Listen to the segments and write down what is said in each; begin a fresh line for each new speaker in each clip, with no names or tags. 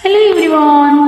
Hello everyone.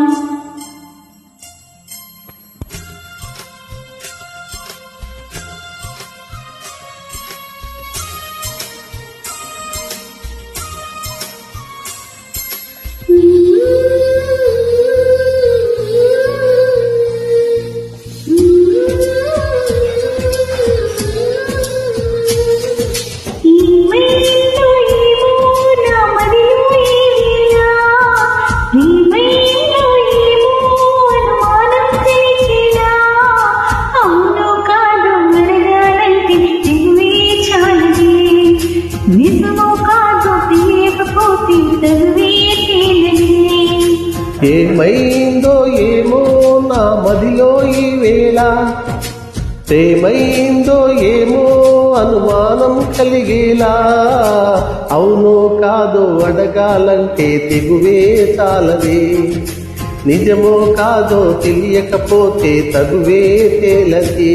ఏమైందో ఏమో నా మదిలో ఈ వేళ. ఏమైందో ఏమో అనుమానం కలిగేలా. అవునో కాదో అడగాలంటే తెగువే చాలదే నిజమో కాదో తెలియకపోతే తగువే తేలదే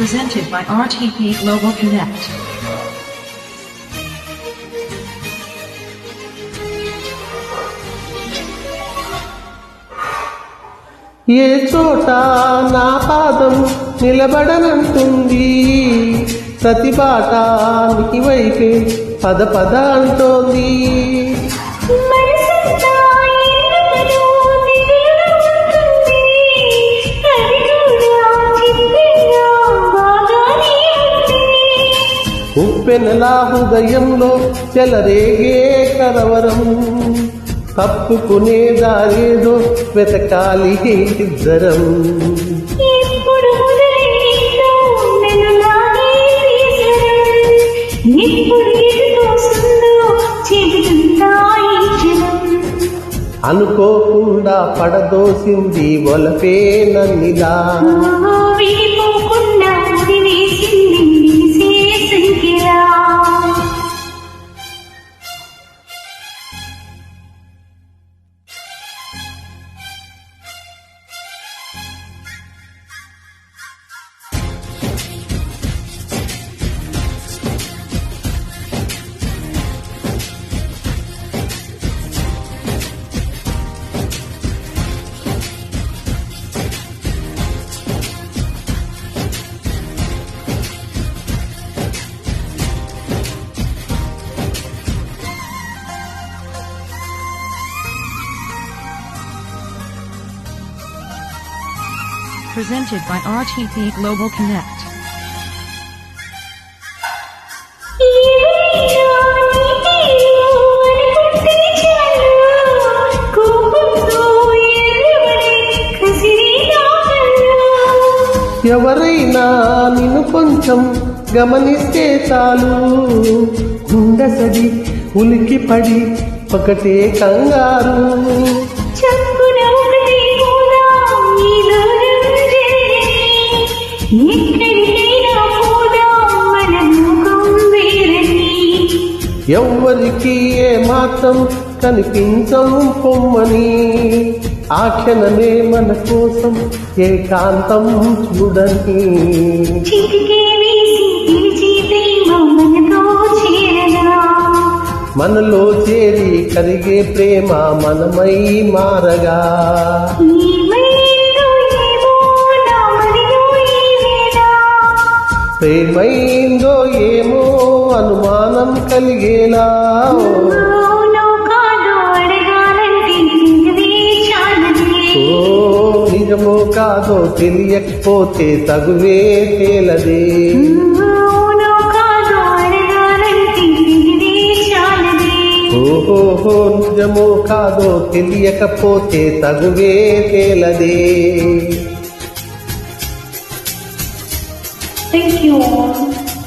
Presented by RTP Global Connect.
ఏ చోట నా పాదం నిలబడనంటుంది ప్రతి పాట నీ వైపే పద పద అంటోంది ఉప్పెనలా హృదయంలో చెలరేగే కలవరం. తప్పుకునే దారేదో వెతకాలి ఇద్దరం. అనుకోకుండా పడదోసింది ఒలపే నన్నిలా.
Presented by RTP Global Connect.
ఎవరైనా
నిన్ను కొంచెం గమనిస్తే చాలు గుండెసడి ఉలికి పడి ఒకటే కంగారు ఎవ్వరికి ఏ మాత్రం కనిపించం పొమ్మని. ఆ క్షణమే మన కోసం ఏకాంతం చూడని మనలో చేరి కరిగే ప్రేమ మనమై మారగా. ప్రేమైందో ఏమో అనుమానం కలిగేలా.
నిజమే
కాదో తెలియకపోతే తగువే తేలదే. ఓహోహో నిజమో కాదో తెలియకపోతే తగువే తేలదే.
Thank you all.